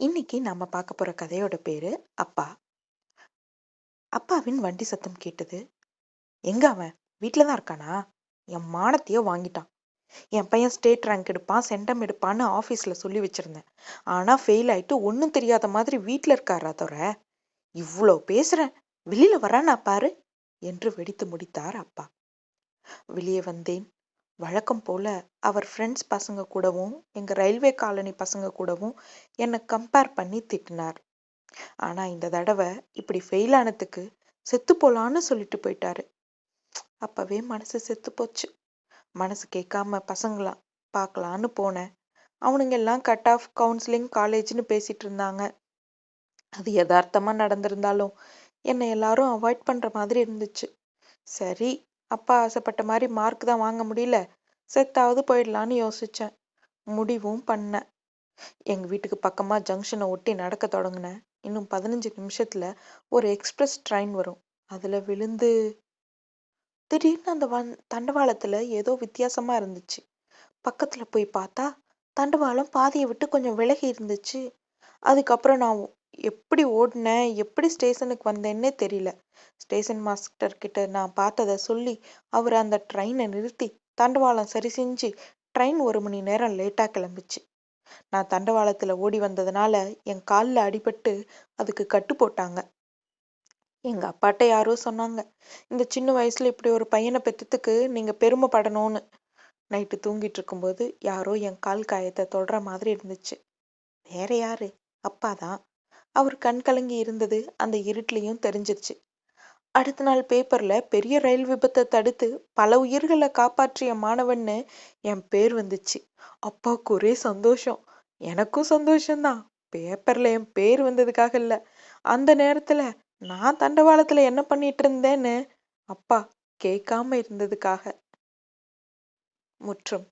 இன்னைக்கு நம்ம பார்க்க போற கதையோட பேரு அப்பா. அப்பாவின் வண்டி சத்தம் கேட்டது. எங்க அவன்? வீட்டில் தான் இருக்கானா? என் மானத்தையே வாங்கிட்டான். என் பையன் ஸ்டேட் ரேங்க் எடுப்பான், சென்டம் எடுப்பான்னு ஆஃபீஸில் சொல்லி வச்சிருந்தேன். ஆனா ஃபெயில் ஆயிட்டு ஒன்றும் தெரியாத மாதிரி வீட்டில் இருக்காரா தவிர, இவ்வளோ பேசுறேன். வெளியில வரானா பாரு என்று வெடித்து முடித்தார் அப்பா. வெளியே வந்தேன். வழக்கம் போல அவர் ஃப்ரெண்ட்ஸ் பசங்க கூடவும் எங்கள் ரயில்வே காலனி பசங்க கூடவும் என்னை கம்பேர் பண்ணி திட்டினார். ஆனால் இந்த தடவை இப்படி ஃபெயில் ஆனதுக்கு செத்து போலான்னு சொல்லிட்டு போயிட்டாரு. அப்பவே மனசு செத்து போச்சு. மனசு கேட்காம பசங்களா பார்க்கலான்னு போனேன். அவனுங்க எல்லாம் கட் ஆஃப் கவுன்சிலிங் காலேஜ்னு பேசிட்டு இருந்தாங்க. அது யதார்த்தமாக நடந்திருந்தாலும் என்னை எல்லாரும் அவாய்ட் பண்ணுற மாதிரி இருந்துச்சு. சரி அப்பா ஆசைப்பட்ட மாதிரி மார்க் தான் வாங்க முடியல. செத்தாவது போயிடலான்னு யோசித்தேன் முடிவும் பண்ணேன் எங்கள் வீட்டுக்கு பக்கமாக ஜங்ஷனை ஒட்டி நடக்க தொடங்கினேன். இன்னும் பதினஞ்சு நிமிஷத்தில் ஒரு எக்ஸ்பிரஸ் ட்ரெயின் வரும். அதில் விழுந்து திடீர்னு அந்த வன் தண்டவாளத்தில் ஏதோ வித்தியாசமாக இருந்துச்சு. பக்கத்தில் போய் பார்த்தா தண்டவாளம் பாதியை விட்டு கொஞ்சம் விலகி இருந்துச்சு. அதுக்கப்புறம் நான் எப்படி ஓடினேன்? எப்படி ஸ்டேஷனுக்கு வந்தேன்னே தெரியல. ஸ்டேஷன் மாஸ்டர் கிட்ட நான் பார்த்ததை சொல்லி அவர் அந்த ட்ரெயினை நிறுத்தி தண்டவாளம் சரி செஞ்சு ட்ரெயின் ஒரு மணி நேரம் லேட்டாக கிளம்பிச்சு. நான் தண்டவாளத்தில் ஓடி வந்ததுனால என் காலில் அடிபட்டு அதுக்கு கட்டு போட்டாங்க. எங்கள் அப்பாட்ட யாரோ சொன்னாங்க இந்த சின்ன வயசில் இப்படி ஒரு பையனை பெற்றதுக்கு நீங்கள் பெருமைப்படணும்னு. நைட்டு தூங்கிட்டு இருக்கும்போது யாரோ என் கால் காயத்தை தொடர மாதிரி இருந்துச்சு. வேற யாரு? அப்பாதான் அவர் கண் கலங்கி இருந்தது அந்த இருட்டுலயும் தெரிஞ்சிருச்சு. அடுத்த நாள் பேப்பர்ல பெரிய ரயில் விபத்தை தடுத்து பல உயிர்களை காப்பாற்றிய மாணவன்னு என் பேர் வந்துச்சு. அப்பாவுக்கு ஒரே சந்தோஷம். எனக்கும் சந்தோஷம்தான். பேப்பர்ல என் பேர் வந்ததுக்காக இல்ல. அந்த நேரத்துல நான் தண்டவாளத்துல என்ன பண்ணிட்டு இருந்தேன்னு அப்பா கேட்காம இருந்ததுக்காக. முற்றும்.